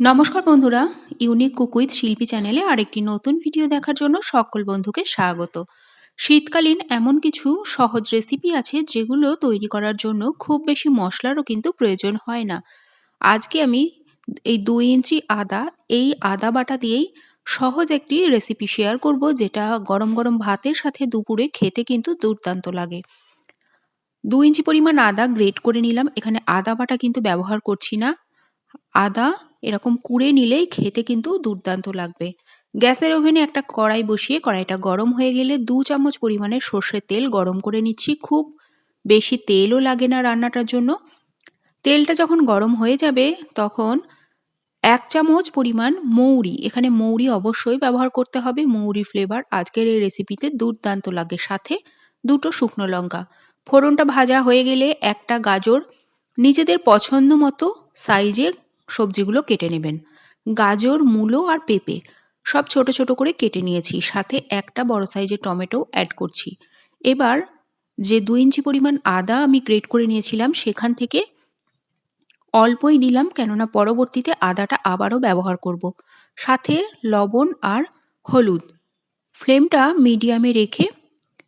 নমস্কার বন্ধুরা unique cook with শিল্পী চ্যানেলে আরেকটি নতুন ভিডিও দেখার জন্য সকল বন্ধুকে স্বাগত। শীতকালীন এমন কিছু সহজ রেসিপি আছে যেগুলো তৈরি করার জন্য খুব বেশি মশলারও কিন্তু প্রয়োজন হয় না। আজকে আমি এই দুই ইঞ্চি আদা, এই আদা বাটা দিয়েই সহজ একটি রেসিপি শেয়ার করব যেটা গরম গরম ভাতের সাথে দুপুরে খেতে কিন্তু দুর্দান্ত লাগে। দু ইঞ্চি পরিমাণ আদা গ্রেট করে নিলাম। এখানে আদা বাটা কিন্তু ব্যবহার করছি না। আদা এরকম কুড়ে নিলেই খেতে কিন্তু দুর্দান্ত লাগবে। গ্যাসের ওভেনে একটা কড়াই বসিয়ে কড়াইটা গরম হয়ে গেলে দু চামচ পরিমাণে সর্ষের তেল গরম করে নিচ্ছি খুব। বেশি তেলও লাগে না রান্নাটার জন্য। তেলটা যখন গরম হয়ে যাবে তখন এক চামচ পরিমাণ মৌরি, এখানে মৌরি অবশ্যই ব্যবহার করতে হবে। মৌরি ফ্লেভার আজকের এই রেসিপিতে দুর্দান্ত লাগে। সাথে দুটো শুকনো লঙ্কা। ফোড়নটা ভাজা হয়ে গেলে একটা গাজর। নিজেদের পছন্দ মতো সাইজে সবজিগুলো কেটে নেবেন। গাজর, মূলো আর পেঁপে সব ছোট ছোট করে কেটে নিয়েছি, সাথে একটা বড় সাইজের টমেটো অ্যাড করছি। এবার যে দু ইঞ্চি পরিমাণ আদা আমি গ্রেট করে নিয়েছিলাম, সেখান থেকে অল্পই দিলাম, কেননা পরবর্তীতে আদাটা আবারও ব্যবহার করব। সাথে লবণ আর হলুদ। ফ্লেমটা মিডিয়ামে রেখে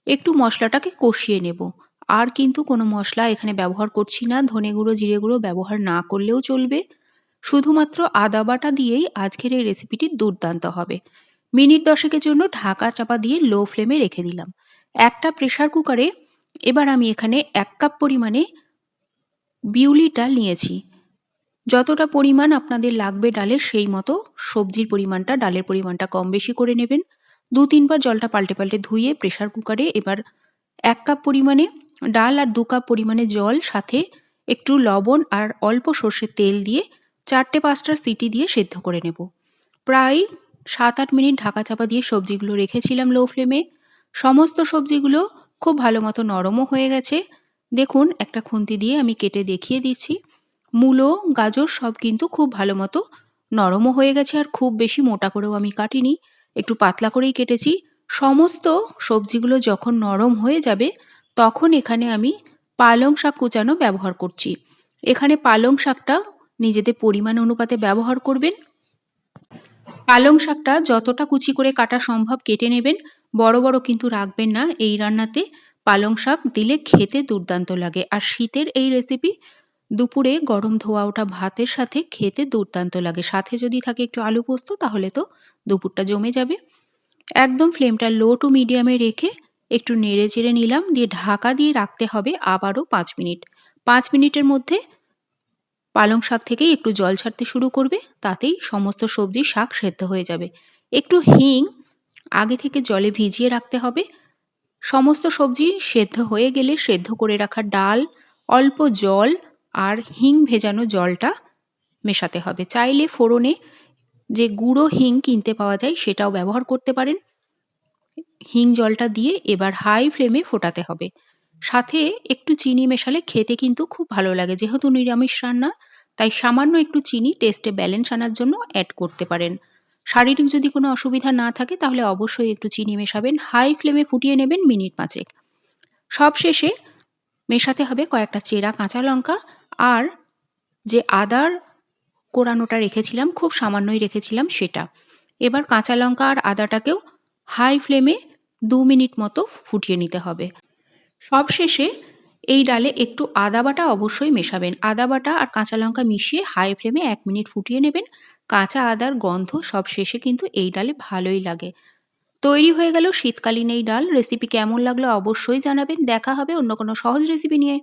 একটু মশলাটাকে কষিয়ে নেব। আর কিন্তু কোনো মশলা এখানে ব্যবহার করছি না, ধনে গুঁড়ো, জিরে গুঁড়ো ব্যবহার না করলেও চলবে। শুধুমাত্র আদা বাটা দিয়েই আজকের এই রেসিপিটি দুর্দান্ত হবে। মিনিট দশেকের জন্য ঢাকা চাপা দিয়ে লো ফ্লেমে রেখে দিলাম। একটা প্রেশার কুকারে এবার আমি এখানে এক কাপ পরিমাণে বিউলি ডাল নিয়েছি। যতটা পরিমাণ আপনাদের লাগবে ডালের সেই মতো সবজির পরিমাণটা, ডালের পরিমাণটা কম বেশি করে নেবেন। দু তিনবার জলটা পাল্টে পাল্টে ধুয়ে প্রেশার কুকারে এবার এক কাপ পরিমাণে ডাল আর দু কাপ পরিমাণে জল, সাথে একটু লবণ আর অল্প সর্ষের তেল দিয়ে চারটে পাঁচটা সিটি দিয়ে সেদ্ধ করে নেব। প্রায় সাত আট মিনিট ঢাকা চাপা দিয়ে সবজিগুলো রেখেছিলাম লো ফ্লেমে সমস্ত সবজিগুলো খুব ভালো মতো নরমও হয়ে গেছে। দেখুন, একটা খুন্তি দিয়ে আমি কেটে দেখিয়ে দিচ্ছি। মূলো, গাজর সব কিন্তু খুব ভালো মতো নরমও হয়ে গেছে আর খুব বেশি মোটা করেও আমি কাটিনি। একটু পাতলা করেই কেটেছি। সমস্ত সবজিগুলো যখন নরম হয়ে যাবে, তখন এখানে আমি পালং শাক কুচানো ব্যবহার করছি। এখানে পালং শাকটা নিজেদের পরিমাণ অনুপাতে ব্যবহার করবেন। পালং শাকটা যতটা কুচি করে কাটা সম্ভব কেটে নেবেন। বড় বড় কিন্তু রাখবেন না, এই রান্নাতে পালং শাক দিলে খেতে দুর্দান্ত লাগে। আর শীতের এই রেসিপি দুপুরে গরম ধোয়া ওঠা ভাতের সাথে খেতে দুর্দান্ত লাগে। সাথে যদি থাকে একটু আলু পোস্ত, তাহলে তো দুপুরটা জমে যাবে। একদম ফ্লেমটা লো টু মিডিয়ামে রেখে একটু নেড়ে চেড়ে নিলাম, দিয়ে ঢাকা দিয়ে রাখতে হবে আবারও পাঁচ মিনিট। পাঁচ মিনিটের মধ্যে পালং শাক থেকেই একটু জল ছাড়তে শুরু করবে, তাতেই সমস্ত সবজি শাক সেদ্ধ হয়ে যাবে। একটু হিং আগে থেকে জলে ভিজিয়ে রাখতে হবে। সমস্ত সবজি সেদ্ধ হয়ে গেলে সেদ্ধ করে রাখা ডাল, অল্প জল আর হিং ভেজানো জলটা মেশাতে হবে। চাইলে ফোড়নে যে গুঁড়ো হিং কিনতে পাওয়া যায় সেটাও ব্যবহার করতে পারেন। হিং জলটা দিয়ে এবার হাই ফ্লেমে ফোটাতে হবে। সাথে একটু চিনি মেশালে খেতে কিন্তু খুব ভালো লাগে। যেহেতু নিরামিষ রান্না, তাই সামান্য একটু চিনি টেস্টে ব্যালেন্স আনার জন্য অ্যাড করতে পারেন। শারীরিক যদি কোনো অসুবিধা না থাকে, তাহলে অবশ্যই একটু চিনি মেশাবেন। হাই ফ্লেমে ফুটিয়ে নেবেন মিনিট পাঁচেক। সব শেষে মেশাতে হবে কয়েকটা চেরা কাঁচা লঙ্কা আর যে আদার কোরানোটা রেখেছিলাম, খুব সামান্যই রেখেছিলাম সেটা। এবার কাঁচা লঙ্কা আর আদাটাকেও হাই ফ্লেমে দু মিনিট মতো ফুটিয়ে নিতে হবে। সব শেষে এই ডালে একটু আদা বাটা অবশ্যই মেশাবেন। আদা বাটা আর কাঁচা লঙ্কা মিশিয়ে হাই ফ্লেমে এক মিনিট ফুটিয়ে নেবেন। কাঁচা আদার গন্ধ সব শেষে কিন্তু এই ডালে ভালোই লাগে। তৈরি হয়ে গেল শীতকালীন এই ডাল। রেসিপি কেমন লাগল অবশ্যই জানাবেন। দেখা হবে অন্য কোনো সহজ রেসিপি নিয়ে।